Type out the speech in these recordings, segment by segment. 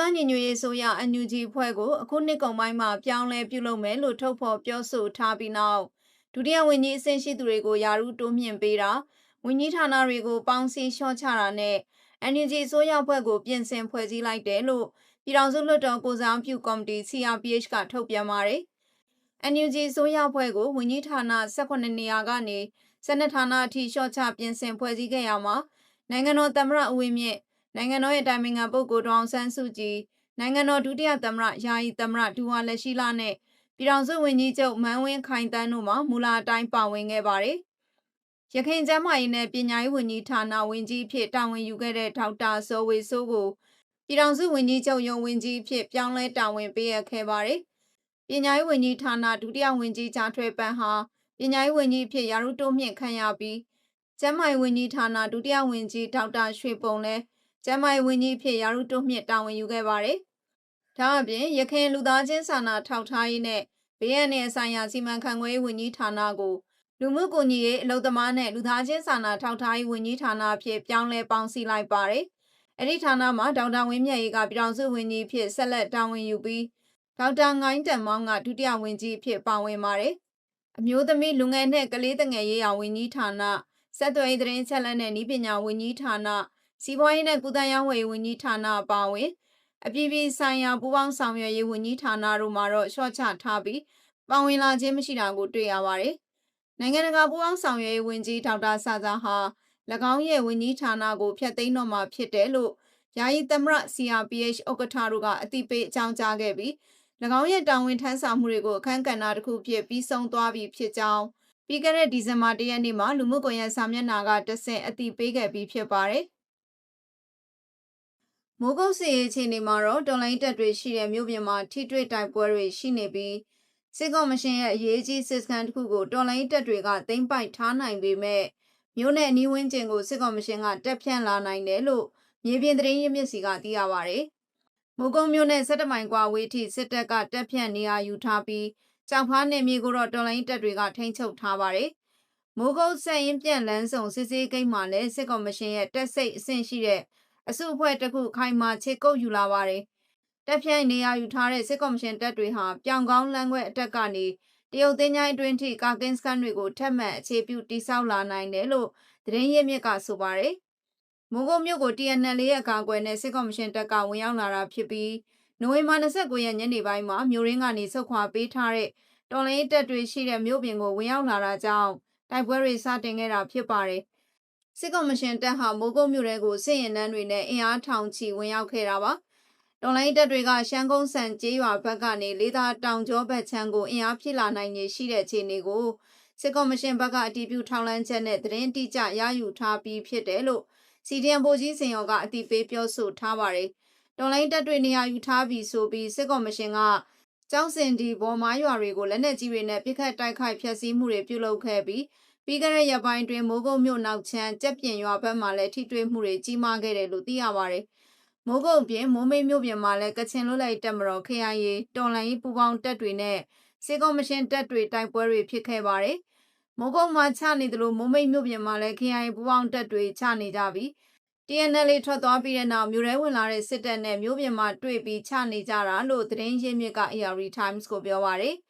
သားညီညွတ်ရေးဆိုရ NUG ဖွဲ့ကိုအခုနှစ်ကုန်ပိုင်းမှာပြောင်းလဲပြုလုပ်မယ်လို့ထုတ်ဖော်ပြောဆိုထားပြီးနောက်ဒုတိယဝန်ကြီးအဆင့်ရှိသူတွေကိုယာရုတိုးမြှင့်ပေးတာဝန်ကြီးဌာနတွေကိုပေါင်းစည်းလျှော့ချတာနဲ့ NUG ဆိုရဖွဲ့ကိုပြင်ဆင်ဖွဲ့စည်းလိုက်တယ်လို့ပြည်ထောင်စုလွှတ်တော်ကိုစားပြုကော်မတီ CRPH ကထုတ်ပြန်ပါတယ်။ NUG ဆိုရဖွဲ့ကိုဝန်ကြီးဌာန18နေရာကနေ12ဌာနအထိလျှော့ချပြင်ဆင်ဖွဲ့စည်းခဲ့ရမှာနိုင်ငံတော်သမ္မတဦးဝင်းမြင့် နိုင်ငံတော်ရဲ့တိုင်ပင်ခံပုဂ္ဂိုလ်ဒေါအောင်ဆန်းစုကြည်နိုင်ငံတော်ဒုတိယသမ္မတယာယီသမ္မတဒူဝါလက်ရှိလာနဲ့ပြည်ထောင်စုဝန်ကြီးချုပ်မန်းဝင်းခိုင်တန်းတို့မှမူလာအတိုင်းပါဝင်ခဲ့ပါတယ်။ရခိုင်ကျမ်းမာရေးနဲ့ပညာရေးဝန်ကြီးဌာနဝန်ကြီးဖြစ်တာဝန်ယူခဲ့တဲ့ဒေါက်တာဇော်ဝေဆိုးကိုပြည်ထောင်စုဝန်ကြီးချုပ်ရုံးဝန်ကြီးဖြစ်ပြောင်းလဲတာဝန်ပေးအပ်ခဲ့ပါတယ်။ပညာရေးဝန်ကြီးဌာနဒုတိယဝန်ကြီးကြားထွေပန်းဟာပညာရေးဝန်ကြီးဖြစ်ရာထူးတိုးမြင့်ခံရပြီးကျမ်းမာရေးဝန်ကြီးဌာနဒုတိယဝန်ကြီးဒေါက်တာရွှေပုံလည်း ကျမ်းမာရေးဝန်ကြီးဖြစ်ရာထူးတိုးမြင့်တာဝန်ယူခဲ့ပါတယ်။ဒါအပြင်ရခိုင်လူသားချင်းစာနာထောက်ထားရေးနဲ့ဘေးအန္တရာယ်ဆိုင်ရာစီမံခန့်ခွဲရေးဝန်ကြီးဌာနကိုလူမှုကွန်ရက်ရေးအလုပ်သမားနဲ့လူသားချင်းစာနာထောက်ထားရေးဝန်ကြီးဌာနအဖြစ်ပြောင်းလဲပေါင်းစည်းလိုက်ပါတယ်။အဲ့ဒီဌာနမှာဒေါက်တာဝင်းမြတ်ရေးကပြည်ထောင်စုဝန်ကြီးဖြစ်ဆက်လက်တာဝန်ယူပြီးဒေါက်တာငိုင်းတန်မောင်းကဒုတိယဝန်ကြီးဖြစ်ပါဝင်ပါတယ်။အမျိုးသမီးလူငယ်နဲ့ကလေးတငယ်ရေးရာဝန်ကြီးဌာနဆက်သွယ်ရေးသတင်းချက်လက်နဲ့ဤပညာဝန်ကြီးဌာန စီးပွားရေးနဲ့ကုသရေးဝယ်ဝန်ကြီးဌာနအပါအဝင် အပြည်ပြည်ဆိုင်ရာပူးပေါင်းဆောင်ရွက်ရေးဝန်ကြီးဌာနတို့မှာတော့ရှော့ချထားပြီးပါဝင်လာခြင်းမရှိတာကိုတွေ့ရပါတယ်။နိုင်ငံတကာပူးပေါင်းဆောင်ရွက်ရေးဝန်ကြီးဒေါက်တာဆာဇာဟာ၎င်းရဲ့ဝန်ကြီးဌာနကိုဖျက်သိမ်းတော့မှာဖြစ်တယ်လို့ယာယီသမရ CRPH ဥက္ကဋ္ဌတို့ကအတိပေးအကြောင်းကြားခဲ့ပြီး၎င်းရဲ့တာဝန်ထမ်းဆောင်မှုတွေကိုအခမ်းကဏ္ဍတစ်ခုဖြစ်ပြီးဆုံးသွားပြီဖြစ်ကြောင်းပြီးခဲ့တဲ့ဒီဇင်ဘာ၁ရက်နေ့မှာလူမှုကွန်ရက်စာမျက်နှာကတဆင့်အတိပေးခဲ့ပြီးဖြစ်ပါတယ်။ မိုးကုတ်စီရေးအခြေအနေမှာတော့တော်လိုင်းတက်တွေရှိတဲ့မြို့ပြင်မှာထိတွေ့တိုက်ပွဲတွေရှိနေပြီးစစ်ကော်မရှင်ရဲ့အရေးကြီးစစ်စခန်းတစ်ခုကိုတော်လိုင်းတက်တွေကသိမ်းပိုက်ထားနိုင်ပေမဲ့မြို့နယ်အနီးဝန်းကျင်ကိုစစ်ကော်မရှင်ကတက်ဖြန့်လာနိုင်တယ်လို့မြေပြင်သတင်းရင်းမြစ်စီကသိရပါဗျ။မိုးကုတ်မြို့နယ်စစ်တမိုင်ကွာဝေးထိစစ်တပ်ကတက်ဖြန့်နေရာယူထားပြီးကြောင်ဖားနယ်မြေကိုတော့တော်လိုင်းတက်တွေကထိန်းချုပ်ထားပါတယ်။မိုးကုတ်ဆက်ရင်ပြန့်လန်းဆောင်စစ်စေးကိန်းမှာလည်းစစ်ကော်မရှင်ရဲ့တက်စိတ်အဆင့်ရှိတဲ့ အစုအဖွဲ့တစ်ခုခိုင်မာခြေကုပ်ယူလာပါတယ်။တက်ပြိုင်နေရာယူထားတဲ့စစ်ကော်မရှင်တပ်တွေဟာပြောင်ကောင်းလမ်းခွဲအတက်ကနေတရုတ်သင်းချိုင်းအတွင်းထိကာကင်းစကန်တွေကိုထပ်မံအခြေပြုတိစောက်လာနိုင်တယ်လို့သတင်းရင်းမြစ်ကဆိုပါတယ်။မုံကုတ်မြို့ကို TNL ရဲ့အကာအကွယ်နဲ့စစ်ကော်မရှင်တပ်ကဝင်ရောက်လာတာဖြစ်ပြီးနိုဝင်ဘာ29ရက်ညနေပိုင်းမှာမြို့ရင်းကနေဆုတ်ခွာပေးထားတဲ့တော်လိုင်းတပ်တွေရှိတဲ့မြို့ပြင်ကိုဝင်ရောက်လာတာကြောင့်တိုက်ပွဲတွေစတင်ခဲ့တာဖြစ်ပါတယ်။ စစ်ကော်မရှင်တပ်ဟာမိုးကုတ်မြို့ရဲကိုစစ်ရင်တန်းတွေနဲ့အင်အားထောင်ချီဝင်ရောက်ခဲ့တာပါ။တော်လိုင်းတပ်တွေကရှမ်းကုန်းဆန်ကျေးရွာဘက်ကနေလေးသာတောင်ကျောဘက်ချမ်းကိုအင်အားဖြစ်လာနိုင်နေရှိတဲ့အခြေအနေကိုစစ်ကော်မရှင်ဘက်ကအတည်ပြုထောက်လှမ်းချက်နဲ့သတင်းတိကျရယူထားပြီးဖြစ်တယ်လို့စီဒီအမ်ဗိုလ်ကြီးစင်ရောကအတည်ပြုပြောဆိုထားပါတယ်။တော်လိုင်းတပ်တွေနေရာယူထားပြီးဆိုပြီးစစ်ကော်မရှင်ကကျောင်းစင်ဒီဘော်မားရွာတွေကိုလက်နက်ကြီးတွေနဲ့ပစ်ခတ်တိုက်ခိုက်ဖျက်ဆီးမှုတွေပြုလုပ်ခဲ့ပြီး ပြီးခဲ့တဲ့ရက်ပိုင်းတွင်မိုးကုတ်မြို့နောက်ချမ်းကြက်ပြင်ရွာဘက်မှာလည်းထိတွေ့မှုတွေကြီးမားခဲ့တယ်လို့သိရပါတယ်။မိုးကုတ်ပြင်မိုးမိတ်မြို့ပြင်မှာလည်းကချင်လွတ်လပ်တပ်မတော် KIA တော်လှန်ရေးပူးပေါင်းတပ်တွေနဲ့စေကော်မရှင်တပ်တွေတိုက်ပွဲတွေဖြစ်ခဲ့ပါတယ်။မိုးကုတ်မှာချနေတယ်လို့မိုးမိတ်မြို့ပြင်မှာလည်း KIA ပူးပေါင်းတပ်တွေချနေကြပြီး TNL ထွက်သွားပြီးတဲ့နောက်မြို့ရဲဝင်လာတဲ့စစ်တပ်နဲ့မြို့ပြင်မှာတွေ့ပြီးချနေကြတာလို့သတင်းရင်းမြစ်က AR Times ကိုပြောပါရယ်။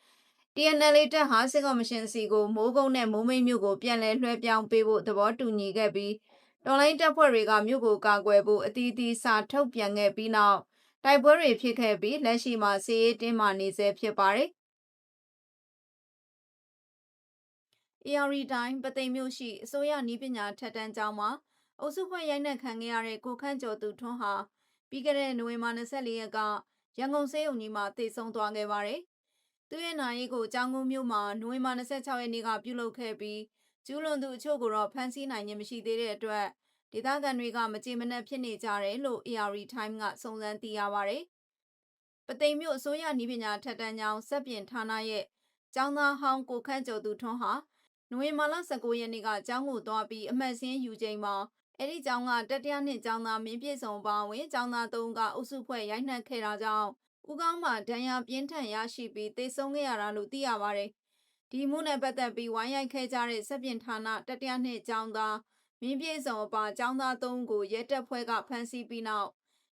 TNL တပ်ဟာစစ်ကော်မရှင်စီကိုမိုးကုတ်နဲ့မိုးမိတ်မြို့ကိုပြန်လည်လွှဲပြောင်းပေးဖို့သဘောတူညီခဲ့ပြီးတော်လိုင်းတပ်ဖွဲ့တွေကမြို့ကိုကာကွယ်ဖို့အသီးသီးစာထုတ်ပြန်ခဲ့ပြီးနောက်တိုက်ပွဲတွေဖြစ်ခဲ့ပြီးလက်ရှိမှာစီးရေးတင်းမာနေဆဲဖြစ်ပါတယ်။ AR တိုင်းပသိမ်မြို့ရှိအစိုးရနည်းပညာထက်တန်းကျောင်းမှာအုပ်စုဖွဲ့ရိုက်နှက်ခံခဲ့ရတဲ့ကိုခန့်ကျော်သူထွန်းဟာပြီးခဲ့တဲ့နိုဝင်ဘာ24ရက်ကရန်ကုန်စေယုံကြီးမှာတည်ဆုံသွားခဲ့ပါတယ် သူ့ရဲ့နာရေးကိုကျောင်းကုန်းမြို့မှာနိုဝင်ဘာ26ရက်နေ့ကပြုလုပ်ခဲ့ပြီးကျူးလွန်သူအချို့ကိုတော့ဖမ်းဆီးနိုင်ခြင်းမရှိသေးတဲ့အတွက်ဒေသခံတွေကမကြေမနက်ဖြစ်နေကြတယ်လို့ AR Time ကစုံစမ်းသိရပါဗျ။ပသိမ်မြို့အစိုးရနည်းပညာထက်တန်းကျောင်းစက်ပြင်ဌာနရဲ့ကျောင်းသားဟောင်းကိုခန့်ကျော်သူထွန်းဟာနိုဝင်ဘာလ19ရက်နေ့ကကျောင်းကိုသွားပြီးအမှတ်စင်းယူချိန်မှာအဲ့ဒီကျောင်းကတတိယနှစ်ကျောင်းသားမင်းပြည့်စုံပါဝင်ကျောင်းသား၃ဦးကအုပ်စုဖွဲ့ရိုက်နှက်ခဲ့တာကြောင့် ဦးကောင်းမှာဒဏ်ရာပြင်းထန်ရရှိပြီးသေဆုံးခဲ့ရတာလို့သိရပါတယ်။ဒီမှုနဲ့ပတ်သက်ပြီးဝိုင်းရိုက်ခဲ့ကြတဲ့စက်ပြင်ဌာနတတိယနှစ်ကျောင်းသားမင်းပြည့်စုံအပါကျောင်းသား၃ဦးကိုရဲတပ်ဖွဲ့ကဖမ်းဆီးပြီးနောက်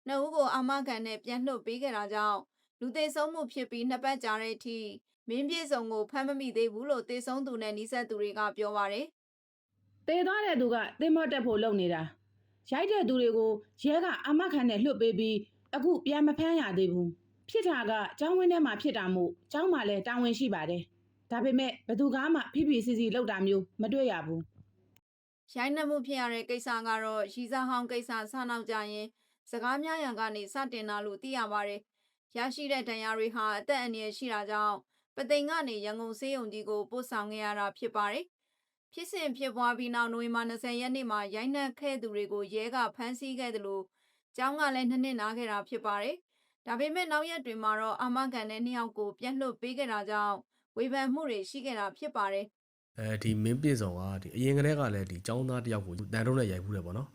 နှစ်ဦးကိုအာမခံနဲ့ပြန်လွှတ်ပေးခဲ့တာကြောင့်လူသေဆုံးမှုဖြစ်ပြီးနှစ်ပတ်ကြာတဲ့အထိမင်းပြေဆောင်ကိုဖမ်းမမိသေးဘူးလို့သေဆုံးသူနဲ့နှိဆက်သူတွေကပြောပါတယ်တေသွားတဲ့သူကသင်္ဘောတက်ဖို့လုပ်နေတာရိုက်တဲ့သူတွေကိုရဲကအာမခံနဲ့လွှတ်ပေးပြီးအခုပြန်မဖမ်းရသေးဘူး ဖြစ်တာကကျောင်းဝင်းထဲမှာဖြစ်တာမို့ကျောင်းမှာလည်းတာဝန်ရှိပါတယ်ဒါပေမဲ့ဘယ်သူကမှဖိဖိစီစီလောက်တာမျိုးမတွေ့ရဘူး။ရိုင်းနှက်မှုဖြစ်ရတဲ့ကိစ္စကတော့ရီစာဟောင်းကိစ္စဆနောက်ကြရင်စကားများရန်ကနေစတင်တာလို့သိရပါတယ်။ရရှိတဲ့ဒဏ်ရာတွေဟာအသက်အန္တရာယ်ရှိတာကြောင့်ပသိမ်ကနေရန်ကုန်စေးရုံကြီးကိုပို့ဆောင်ခဲ့ရတာဖြစ်ပါတယ်။ဖြစ်စဉ်ဖြစ်ပွားပြီးနောက်နိုဝင်ဘာ20ရက်နေ့မှာရိုင်းနှက်ခဲ့သူတွေကိုရဲကဖမ်းဆီးခဲ့တယ်လို့ကျောင်းကလည်းနှစ်နှစ်နာခဲ့တာဖြစ်ပါတယ်။ ဒါပေမဲ့နောက်ရက်တွေမှာတော့အာမခံတဲ့နှစ်ယောက်ကိုပြန်လွှတ်ပေးခဲ့တာကြောင့်ဝေဖန်မှုတွေရှိခဲ့တာဖြစ်ပါတယ်။ အဲဒီမင်းပြည့်စုံကဒီအရင်ကတည်းကလည်းဒီចောင်းသားတယောက်ကိုတန်တုံးနဲ့ရိုက်ဘူးတယ်ပေါ့နော်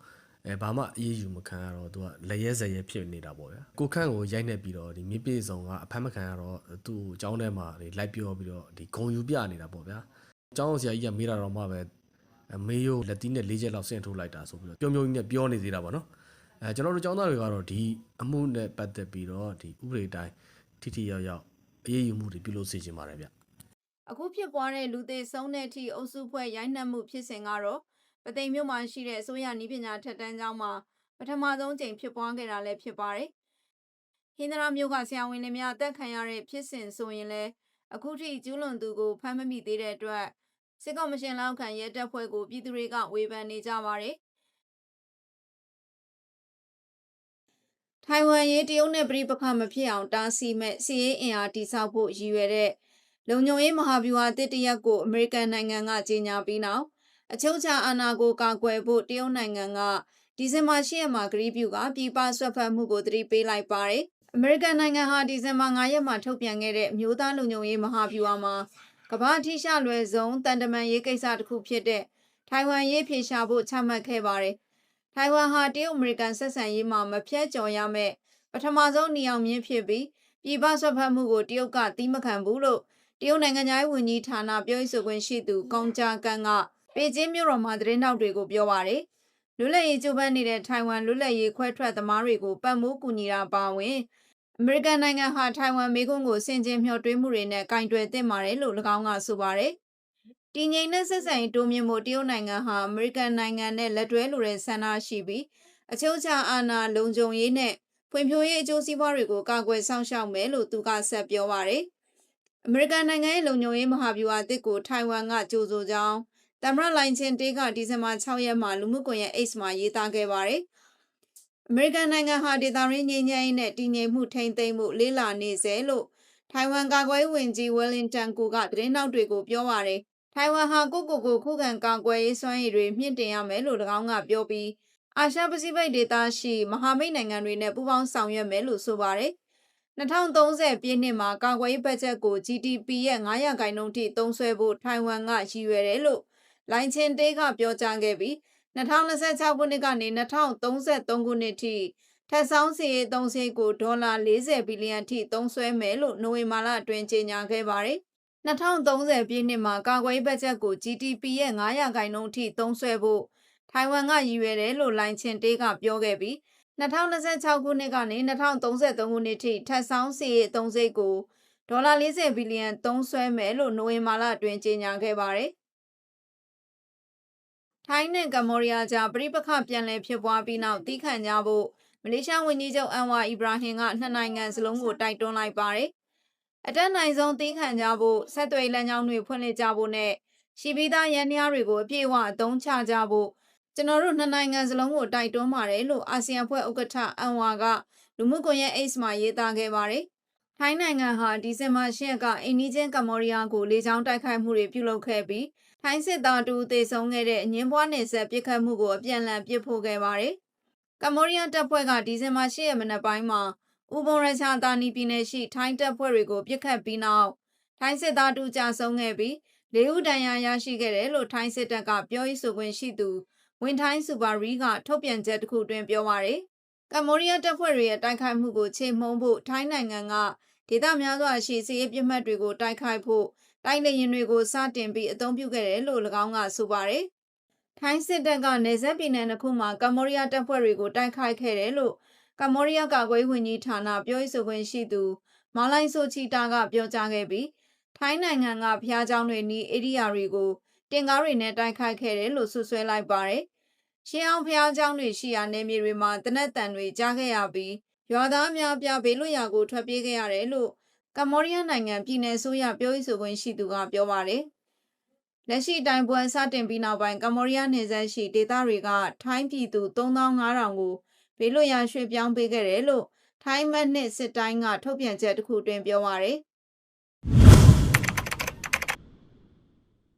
အဲဘာမှအေးအေးယူမခံရတော့သူကလက်ရဲဇက်ရဲဖြစ်နေတာပေါ့ဗျာကိုခန့်ကိုရိုက်နေပြီးတော့ဒီမင်းပြည့်စုံကအဖမ်းမခံရတော့သူ့ကိုចောင်းထဲမှာဒီလိုက်ပြောပြီးတော့ဒီဂုံယူပြနေတာပေါ့ဗျာចောင်းဆရာကြီးကမေးတာတော့မှပဲအဲမေးရိုးလက်တီးနဲ့၄ချက်လောက်ဆင့်ထိုးလိုက်တာဆိုပြီးတော့ပြုံးပြုံးကြီးနဲ့ပြောနေသေးတာပေါ့နော် အဲကျွန်တော်တို့ចောင်းသားတွေကတော့ဒီအမှုနဲ့ပတ်သက်ပြီးတော့ဒီဥပဒေတိုင်းထိထိရောက်ရောက်အေးအေးယူမှုတွေပြုလုပ်စေချင်ပါတယ်ဗျအခုဖြစ်ပွားတဲ့လူသေးဆုံးတဲ့အထိအုပ်စုဖွဲ့ရိုင်းနှက်မှုဖြစ်စဉ်ကတော့ပသိမ်မြို့မှာရှိတဲ့အစိုးရနည်းပညာထက်တန်းကျောင်းမှာပထမဆုံးချိန်ဖြစ်ပွားခဲ့တာလည်းဖြစ်ပါတယ်။ဟင်္ဒရာမြို့ကဆရာဝန်တွေများအသက်ခံရတဲ့ဖြစ်စဉ်ဆိုရင်လည်းအခုထိကျူးလွန်သူကိုဖမ်းမမိသေးတဲ့အတွက်စစ်ကော်မရှင်လောက်ခံရဲတပ်ဖွဲ့ကိုပြည်သူတွေကဝေဖန်နေကြပါတယ်။ ထိုင်ဝမ်ရေးတရုတ်နဲ့ပြည်ပခါမဖြစ်အောင်တားဆီးမဲ့စီးရေးအင်အားတိစောက်ဖို့ရည်ရွယ်တဲ့လုံခြုံရေးမဟာဗျူဟာတစ်တရက်ကိုအမေရိကန်နိုင်ငံကကြေညာပြီးနောက်အချုပ်အခြာအာဏာကိုကာကွယ်ဖို့တရုတ်နိုင်ငံကဒီဇင်ဘာ10ရက်မှာကတိပြုကပြည်ပဆွတ်ဖက်မှုကိုသတိပေးလိုက်ပါတယ်။အမေရိကန်နိုင်ငံဟာဒီဇင်ဘာ9ရက်မှာထုတ်ပြန်ခဲ့တဲ့အမျိုးသားလုံခြုံရေးမဟာဗျူဟာမှာကမ္ဘာအထိရှလွယ်ဆုံးတန်တမန်ရေးကိစ္စတစ်ခုဖြစ်တဲ့ထိုင်ဝမ်ရေးဖြေရှာဖို့ချမှတ်ခဲ့ပါတယ်။ ထိုင်ဝမ်ဟာတရုတ်အမေရိကန်ဆက်ဆံရေးမှာမဖြတ်ကျော်ရမယ့်ပထမဆုံးနေအောင်မြင့်ဖြစ်ပြီးပြည်ပဆွတ်ဖက်မှုကိုတရုတ်ကသီးမခံဘူးလို့တရုတ်နိုင်ငံသားဝန်ကြီးဌာနပြောရေးဆိုခွင့်ရှိသူကောင်ဂျာကန်ကပေကျင်းမြို့တော်မှာသတင်းတောက်တွေကိုပြောပါရယ်လွတ်လပ်ရေးကြိုးပမ်းနေတဲ့ထိုင်ဝမ်လွတ်လပ်ရေးခွဲထွက်သမားတွေကိုပတ်မိုးကူညီတာပါဝင်အမေရိကန်နိုင်ငံဟာထိုင်ဝမ်မေကွန်းကိုစင်ကျင်မျှော်တွေးမှုတွေနဲ့ကင်တွယ်သင့်ပါတယ်လို့၎င်းကဆိုပါရယ် တည်ငြိမ်တဲ့ဆက်ဆံရေးတိုးမြင့်မှုတရုတ်နိုင်ငံဟာအမေရိကန်နိုင်ငံနဲ့လက်တွဲလိုတဲ့ဆန္ဒရှိပြီးအချုပ်အခြာအာဏာလုံခြုံရေးနဲ့ဖွံ့ဖြိုးရေးအကျိုးစီးပွားတွေကိုကာကွယ်ဆောင်ရှောက်မယ်လို့သူကဆက်ပြောပါရယ်အမေရိကန်နိုင်ငံရဲ့လုံခြုံရေးမဟာဗျူဟာအသစ်ကိုထိုင်ဝမ်ကကြိုဆိုကြောင်းတမရလိုင်ချင်းတေးကဒီဇင်ဘာ6ရက်မှာလူမှုကွန်ရက် X မှာရေးသားခဲ့ပါတယ်။အမေရိကန်နိုင်ငံဟာဒေသရင်းငြိမ်းချမ်းရေးနဲ့တည်ငြိမ်မှုထိန်းသိမ်းမှုလေးလာနေစေလို့ထိုင်ဝမ်ကာကွယ်ရေးဝန်ကြီးဝယ်လင်တန်ကူကသတင်းနောက်တွေကိုပြောပါတယ်။ ထိုင်ဝမ်ဟာကိုကိုကိုခုခံကာကွယ်ရေးစွမ်းရည်တွေမြင့်တင်ရမယ်လို့၎င်းကပြောပြီးအာရှပစိဖိတ်ဒေသရှိမဟာမိတ်နိုင်ငံတွေနဲ့ပူးပေါင်းဆောင်ရွက်မယ်လို့ဆိုပါတယ်။2030ပြည့်နှစ်မှာကာကွယ်ရေးဘတ်ဂျက်ကို GDP ရဲ့900ရာခိုင်နှုန်းထိသုံးစွဲဖို့ထိုင်ဝမ်ကရည်ရွယ်တယ်လို့လိုင်ချင်တေးကပြောကြားခဲ့ပြီး2026ခုနှစ်ကနေ2033ခုနှစ်ထိထပ်ဆောင်းစီရေးသုံးစိတ်ကိုဒေါ်လာ40ဘီလီယံထိသုံးစွဲမယ်လို့နိုဝင်ဘာလအတွင်းကြေညာခဲ့ပါတယ်။ 2030ပြည့်နှစ်မှာကာကွယ်ရေးဘတ်ဂျက်ကို GDP ရဲ့900ရာခိုင်နှုန်းထိသုံးစွဲဖို့ထိုင်ဝမ်ကရည်ရွယ်တယ်လို့လိုင်ချင်တေးကပြောခဲ့ပြီး2026ခုနှစ်ကနေ2033ခုနှစ်ထိထပ်ဆောင်းစီရေးအသုံးစိတ်ကိုဒေါ်လာ40ဘီလီယံသုံးစွဲမယ်လို့နိုဝင်ဘာလအတွင်းကြေညာခဲ့ပါတယ်။ထိုင်းနဲ့ကမ္ဘောဒီးယားကြားပြည်ပခပြန်လည်ဖြစ်ပွားပြီးနောက်တီးခန့်ကြဖို့မလေးရှားဝန်ကြီးချုပ်အန်ဝါအီဘရာဟင်ကနှစ်နိုင်ငံစလုံးကိုတိုက်တွန်းလိုက်ပါတယ်။ အတက်နိုင်ဆုံးတီးခန့်ကြဖို့ဆက်သွယ်လမ်းကြောင်းတွေဖွင့်လှစ်ကြဖို့နဲ့ရှိပြီးသားရန်ရားတွေကိုအပြည့်အဝအသုံးချကြဖို့ကျွန်တော်တို့နှစ်နိုင်ငံစလုံးကိုတိုက်တွန်းပါတယ်လို့အာဆီယံဖွဲ့ဥက္ကဋ္ဌအန်ဝါကလူမှုကွန်ရက် X မှာရေးသားခဲ့ပါတယ်။ထိုင်းနိုင်ငံဟာဒီဇင်ဘာ10ရက်ကအိန္ဒိချင်းကမ္ဘောဒီးယားကိုလေကြောင်းတိုက်ခိုက်မှုတွေပြုလုပ်ခဲ့ပြီးထိုင်းစစ်သားတူသေဆုံးခဲ့တဲ့အငင်းပွားနယ်ဆက်ပစ်ခတ်မှုကိုအပြန်အလှန်ပစ်ဖို့ခဲ့ပါတယ်။ကမ္ဘောဒီးယားတပ်ဖွဲ့ကဒီဇင်ဘာ10ရက်မနက်ပိုင်းမှာ ဥပုံရချာတာနီပြည်နယ်ရှိထိုင်းတပ်ဖွဲ့တွေကိုပစ်ခတ်ပြီးနောက်ထိုင်းစစ်သားတူကြဆုံးခဲ့ပြီးလေးဦးဒဏ်ရာရရှိခဲ့တယ်လို့ထိုင်းစစ်တပ်ကပြောရေးဆိုခွင့်ရှိသူဝင်ထိုင်းစူပါရီကထုတ်ပြန်ချက်တစ်ခုတွင်ပြောပါရယ်ကမ္ဘောဒီးယားတပ်ဖွဲ့တွေရဲ့တိုက်ခိုက်မှုကိုချေမှုန်းဖို့ထိုင်းနိုင်ငံကဒေသများစွာရှိစီးရေးပြစ်မှတ်တွေကိုတိုက်ခိုက်ဖို့တိုက်လေရင်တွေကိုစတင်ပြီးအသုံးပြုခဲ့တယ်လို့၎င်းကဆိုပါရယ်ထိုင်းစစ်တပ်ကနေဆက်ပြည်နယ်တစ်ခုမှာကမ္ဘောဒီးယားတပ်ဖွဲ့တွေကိုတိုက်ခိုက်ခဲ့တယ်လို့ ကမ္ဘောဒီးယားကာကွယ်ဝန်ကြီးဌာနပြောရေးဆိုခွင့်ရှိသူမာလိုက်ဆိုချီတာကပြောကြားခဲ့ပြီးထိုင်းနိုင်ငံကဖျားကြောင်တွေနီးဧရိယာတွေကိုတင်ကားတွေနဲ့တိုက်ခိုက်ခဲ့တယ်လို့ဆွဆွဲလိုက်ပါတယ်။ရှင်းအောင်ဖျားကြောင်တွေရှိရာနေမြေတွေမှာတနက်တန်တွေကြားခဲ့ရပြီးရွာသားများပြဘေးလွတ်ရာကိုထွက်ပြေးခဲ့ရတယ်လို့ကမ္ဘောဒီးယားနိုင်ငံပြည်내ဆိုရပြောရေးဆိုခွင့်ရှိသူကပြောပါတယ်။လက်ရှိတိုင်ပွဲစတင်ပြီးနောက်ပိုင်းကမ္ဘောဒီးယားနယ်စပ်ရှိဒေသတွေကထိုင်းပြည်သူ3500ကို ဘေးလွတ်ရာရွှေ့ပြောင်းပေးခဲ့တယ်လို့ထိုင်းမက်နစ်စစ်တိုင်းကထုတ်ပြန်ချက်တစ်ခုတွင်ပြောပါရယ်